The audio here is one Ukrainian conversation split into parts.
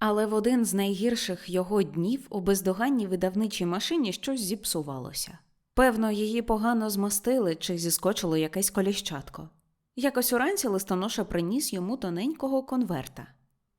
Але в один з найгірших його днів у бездоганній видавничій машині щось зіпсувалося. Певно, її погано змастили чи зіскочило якесь коліщатко. Якось уранці листоноша приніс йому тоненького конверта.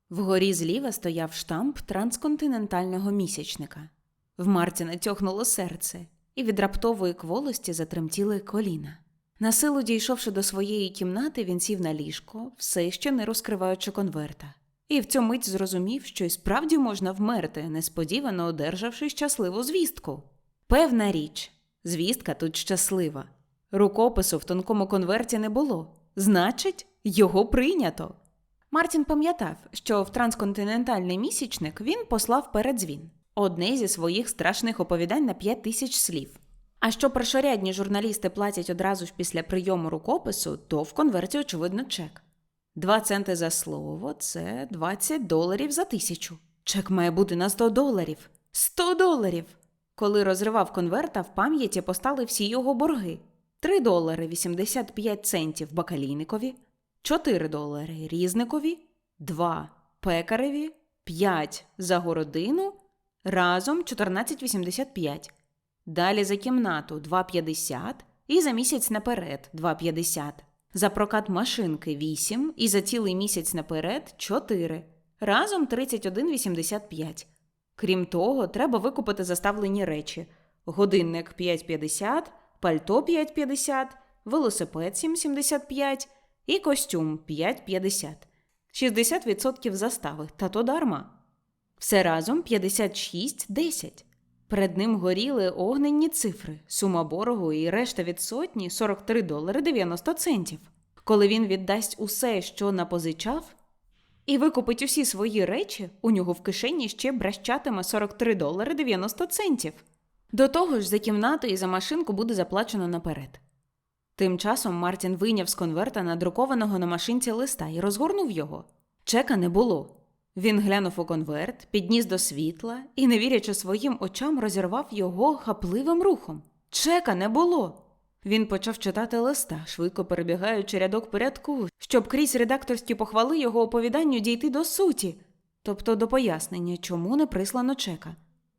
Вгорі зліва стояв штамп трансконтинентального місячника. В Мартіна тьохнуло серце, і від раптової кволості затремтіли коліна. Насилу дійшовши до своєї кімнати, він сів на ліжко, все ще не розкриваючи конверта. І в цю мить зрозумів, що й справді можна вмерти, несподівано одержавши щасливу звістку. Певна річ, звістка тут щаслива. Рукопису в тонкому конверті не було. Значить, його прийнято. Мартін пам'ятав, що в трансконтинентальний місячник він послав передзвін одне зі своїх страшних оповідань на 5 тисяч слів. А що першорядні журналісти платять одразу ж після прийому рукопису, то в конверті, очевидно, чек. Два центи за слово це 20 доларів за тисячу. Чек має бути на 100 доларів. 100 доларів! Коли розривав конверта, в пам'яті постали всі його борги: 3 долари 85 центів бакалійникові, 4 долари різникові, 2 пекареві, 5 за городину, разом 14,85. Далі за кімнату 2,50 і за місяць наперед 2,50. За прокат машинки 8 і за цілий місяць наперед 4. Разом 31,85. Крім того, треба викупити заставлені речі: годинник 5,50, пальто 5,50, велосипед 7,75 і костюм 5,50. 60% застави, та то дарма. Все разом 56,10. Перед ним горіли огненні цифри, сума боргу і решта від сотні 43 долари 90 центів. Коли він віддасть усе, що напозичав, і викупить усі свої речі, у нього в кишені ще бращатиме 43 долари 90 центів. До того ж, за кімнату і за машинку буде заплачено наперед. Тим часом Мартін вийняв з конверта надрукованого на машинці листа і розгорнув його. Чека не було. Він глянув у конверт, підніс до світла і, не вірячи своїм очам, розірвав його хапливим рухом. Чека не було. Він почав читати листа, швидко перебігаючи рядок порядку, щоб крізь редакторські похвали його оповіданню дійти до суті, тобто до пояснення, чому не прислано чека.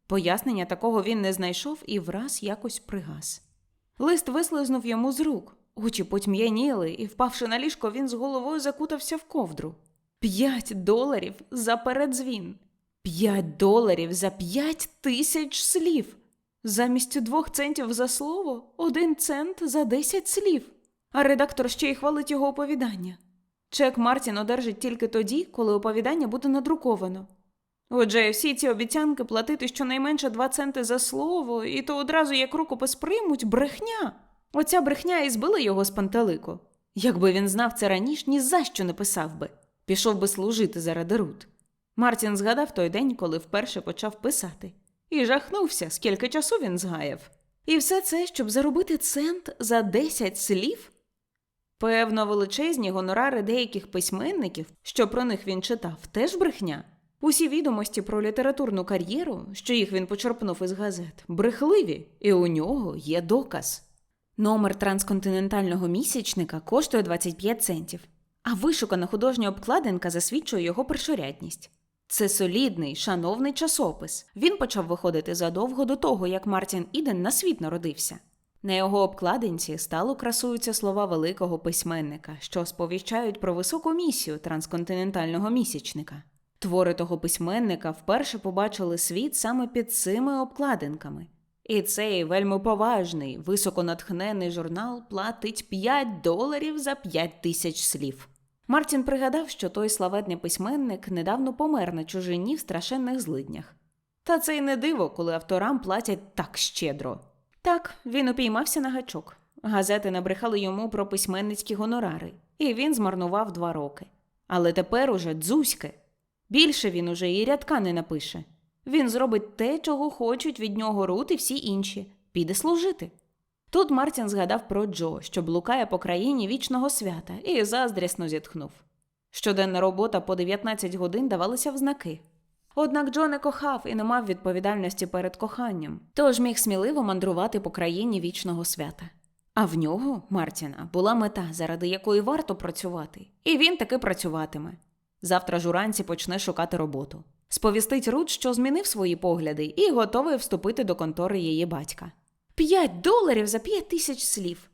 Пояснення такого він не знайшов і враз якось пригас. Лист вислизнув йому з рук, очі потьм'яніли, і, впавши на ліжко, він з головою закутався в ковдру. П'ять доларів за передзвін. П'ять доларів за п'ять тисяч слів. Замість двох центів за слово один цент за десять слів. А редактор ще й хвалить його оповідання. Чек Мартін одержить тільки тоді, коли оповідання буде надруковано. Отже, всі ці обіцянки платити щонайменше два центи за слово, і то одразу як рукопис приймуть брехня. Оця брехня і збила його з пантелику. Якби він знав це раніше, ні за що не писав би пішов би служити заради Рут. Мартін згадав той день, коли вперше почав писати, і жахнувся, скільки часу він згаяв. І все це, щоб заробити цент за 10 слів? Певно, величезні гонорари деяких письменників, що про них він читав, теж брехня. Усі відомості про літературну кар'єру, що їх він почерпнув із газет, брехливі, і у нього є доказ. Номер трансконтинентального місячника коштує 25 центів а вишукана художня обкладинка засвідчує його першорядність. Це солідний, шановний часопис. Він почав виходити задовго до того, як Мартін Іден на світ народився. На його обкладинці стало красуються слова великого письменника, що сповіщають про високу місію трансконтинентального місячника. Твори того письменника вперше побачили світ саме під цими обкладинками. І цей вельми поважний, високонатхнений журнал платить 5 доларів за 5 тисяч слів. Мартін пригадав, що той славетний письменник недавно помер на чужині в страшенних злиднях. Та це й не диво, коли авторам платять так щедро. Так, він упіймався на гачок. Газети набрехали йому про письменницькі гонорари, і він змарнував два роки. Але тепер уже дзузьке. Більше він уже і рядка не напише. Він зробить те, чого хочуть від нього Рут і всі інші, піде служити. Тут Мартін згадав про Джо, що блукає по країні вічного свята, і заздрісно зітхнув. Щоденна робота по 19 годин давалася в знаки. Однак Джо не кохав і не мав відповідальності перед коханням, тож міг сміливо мандрувати по країні вічного свята. А в нього, Мартіна, була мета, заради якої варто працювати, і він таки працюватиме. Завтра ж уранці почне шукати роботу. Сповістить Рут, що змінив свої погляди, і готовий вступити до контори її батька. П'ять доларів за п'ять тисяч слів.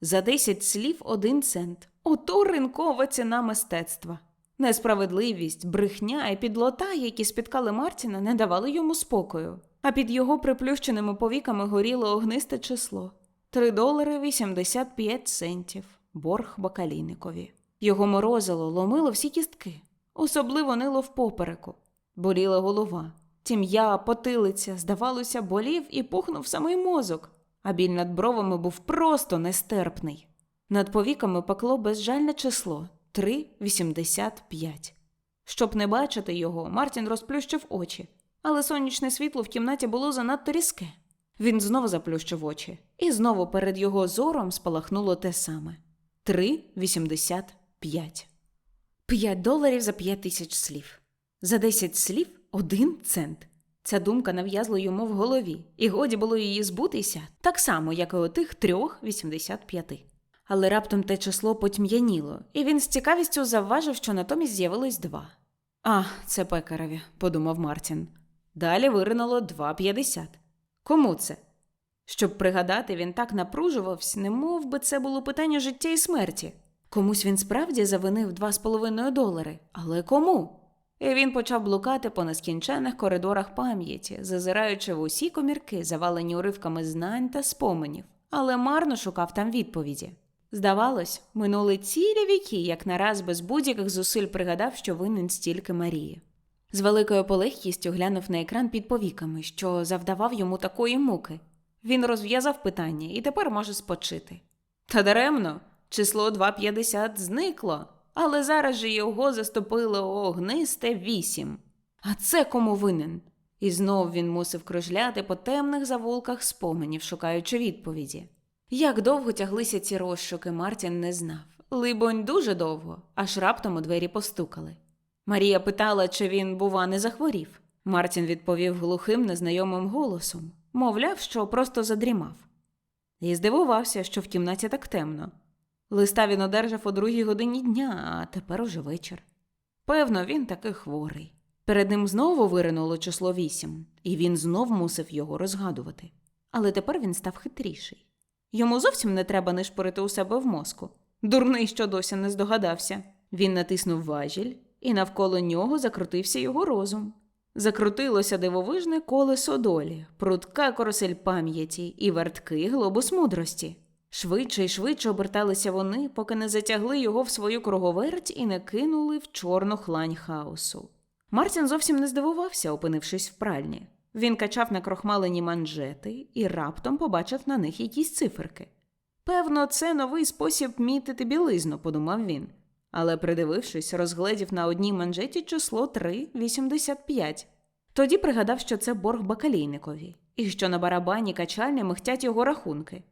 За десять слів один цент. Ото ринкова ціна мистецтва. Несправедливість, брехня і підлота, які спіткали Мартіна, не давали йому спокою, а під його приплющеними повіками горіло огнисте число три долари 85 центів. Борг бакалійникові. Його морозило, ломило всі кістки, особливо нило в попереку. Боліла голова. Тім'я, потилиця, здавалося, болів і пухнув самий мозок, а біль над бровами був просто нестерпний. Над повіками пекло безжальне число 3,85. Щоб не бачити його, Мартін розплющив очі, але сонячне світло в кімнаті було занадто різке. Він знову заплющив очі, і знову перед його зором спалахнуло те саме 3,85. П'ять доларів за п'ять тисяч слів. За десять слів один цент. Ця думка нав'язла йому в голові, і годі було її збутися, так само, як і у тих трьох 85. Але раптом те число потьм'яніло, і він з цікавістю завважив, що натомість з'явилось два. А, це пекареві, подумав Мартін. Далі виринуло 2,50. Кому це? Щоб пригадати, він так напружувався, не мов би це було питання життя і смерті. Комусь він справді завинив 2,5 долари, але кому? І він почав блукати по нескінчених коридорах пам'яті, зазираючи в усі комірки, завалені уривками знань та споменів, але марно шукав там відповіді. Здавалось, минули цілі віки, як нараз без будь-яких зусиль пригадав, що винен стільки Марії. З великою полегкістю глянув на екран під повіками, що завдавав йому такої муки. Він розв'язав питання і тепер може спочити. Та даремно, число 2,50 зникло, але зараз же його заступило огнисте вісім. А це кому винен? І знов він мусив кружляти по темних завулках споменів, шукаючи відповіді. Як довго тяглися ці розшуки, Мартін не знав. Либонь, дуже довго, аж раптом у двері постукали. Марія питала, чи він, бува, не захворів. Мартін відповів глухим, незнайомим голосом, мовляв, що просто задрімав. І здивувався, що в кімнаті так темно. Листа він одержав о другій годині дня, а тепер уже вечір. Певно, він таки хворий. Перед ним знову виринуло число вісім, і він знов мусив його розгадувати. Але тепер він став хитріший. Йому зовсім не треба нишпорити у себе в мозку. Дурний, що досі не здогадався. Він натиснув важіль, і навколо нього закрутився його розум. Закрутилося дивовижне колесо долі, прудка коросель пам'яті і верткий глобус мудрості. Швидше й швидше оберталися вони, поки не затягли його в свою круговерть і не кинули в чорну хлань хаосу. Мартін зовсім не здивувався, опинившись в пральні. Він качав на крохмалені манжети і раптом побачив на них якісь циферки. Певно, це новий спосіб мітити білизну, подумав він. Але, придивившись, розгледів на одній манжеті число 3,85. Тоді пригадав, що це борг бакалійникові, і що на барабані качальні михтять його рахунки.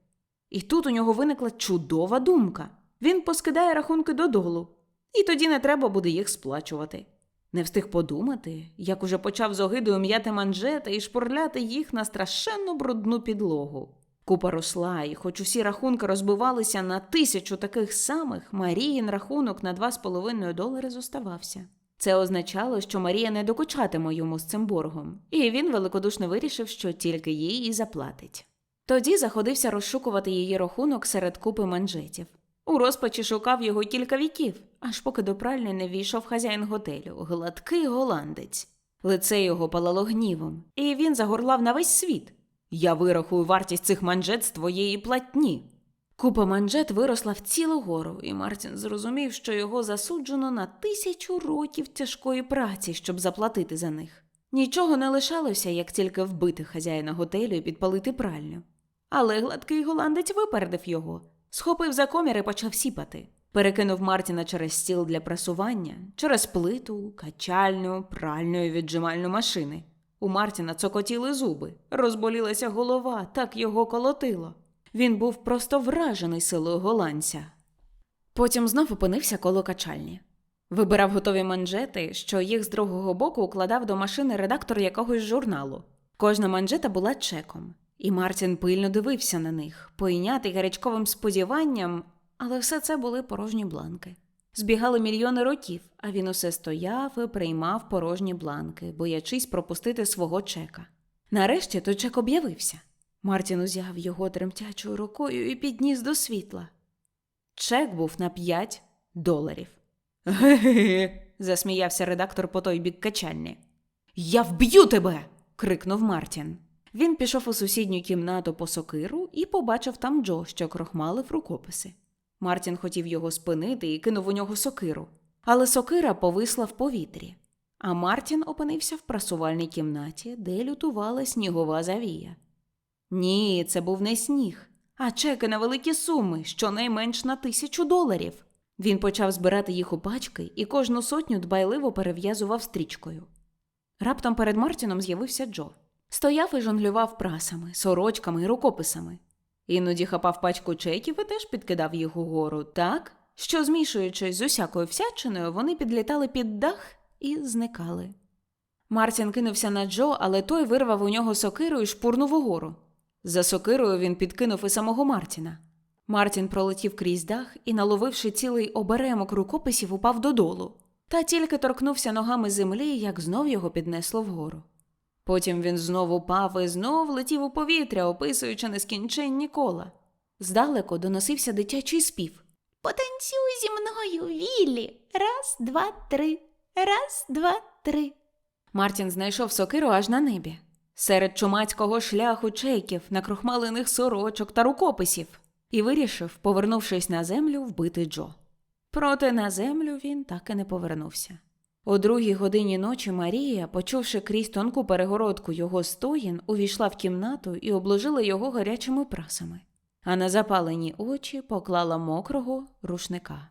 І тут у нього виникла чудова думка він поскидає рахунки додолу, і тоді не треба буде їх сплачувати. Не встиг подумати, як уже почав з огидою м'яти манжети і шпурляти їх на страшенно брудну підлогу. Купа росла, і хоч усі рахунки розбивалися на тисячу таких самих, Маріїн рахунок на 2,5 долари зоставався. Це означало, що Марія не докучатиме йому з цим боргом, і він великодушно вирішив, що тільки їй і заплатить. Тоді заходився розшукувати її рахунок серед купи манжетів. У розпачі шукав його кілька віків, аж поки до пральні не війшов хазяїн готелю, гладкий голландець. Лице його палало гнівом, і він загорлав на весь світ. Я вирахую вартість цих манжет з твоєї платні. Купа манжет виросла в цілу гору, і Мартін зрозумів, що його засуджено на тисячу років тяжкої праці, щоб заплатити за них. Нічого не лишалося, як тільки вбити хазяїна готелю і підпалити пральню. Але гладкий голландець випередив його, схопив за комір і почав сіпати. Перекинув Мартіна через стіл для прасування, через плиту, качальню, пральну і віджимальну машини. У Мартіна цокотіли зуби, розболілася голова, так його колотило. Він був просто вражений силою голландця. Потім знов опинився коло качальні. Вибирав готові манжети, що їх з другого боку укладав до машини редактор якогось журналу. Кожна манжета була чеком, і Мартін пильно дивився на них, пойнятий гарячковим сподіванням, але все це були порожні бланки. Збігали мільйони років, а він усе стояв і приймав порожні бланки, боячись пропустити свого чека. Нарешті той чек об'явився. Мартін узяв його тремтячою рукою і підніс до світла. Чек був на 5 доларів. Ге-ге, засміявся редактор по той бік качальні. Я вб'ю тебе. крикнув Мартін. Він пішов у сусідню кімнату по сокиру і побачив там Джо, що крохмалив рукописи. Мартін хотів його спинити і кинув у нього сокиру, але сокира повисла в повітрі. А Мартін опинився в прасувальній кімнаті, де лютувала снігова завія. Ні, це був не сніг, а чеки на великі суми, щонайменш на тисячу доларів. Він почав збирати їх у пачки і кожну сотню дбайливо перев'язував стрічкою. Раптом перед Мартіном з'явився Джо. Стояв і жонглював прасами, сорочками і рукописами. Іноді хапав пачку чеків і теж підкидав їх угору, так, що, змішуючись з усякою всячиною, вони підлітали під дах і зникали. Мартін кинувся на Джо, але той вирвав у нього сокиру і шпурнув угору. За сокирою він підкинув і самого Мартіна. Мартін пролетів крізь дах і, наловивши цілий оберемок рукописів, упав додолу. Та тільки торкнувся ногами землі, як знов його піднесло вгору. Потім він знов упав і знов летів у повітря, описуючи нескінченні кола. Здалеку доносився дитячий спів. Потанцюй зі мною, Віллі. Раз, два, три. Раз, два, три. Мартін знайшов сокиру аж на небі. Серед чумацького шляху чеків, накрохмалених сорочок та рукописів, і вирішив, повернувшись на землю, вбити Джо. Проте на землю він так і не повернувся. О другій годині ночі Марія, почувши крізь тонку перегородку його стоїн, увійшла в кімнату і обложила його гарячими прасами, а на запалені очі поклала мокрого рушника.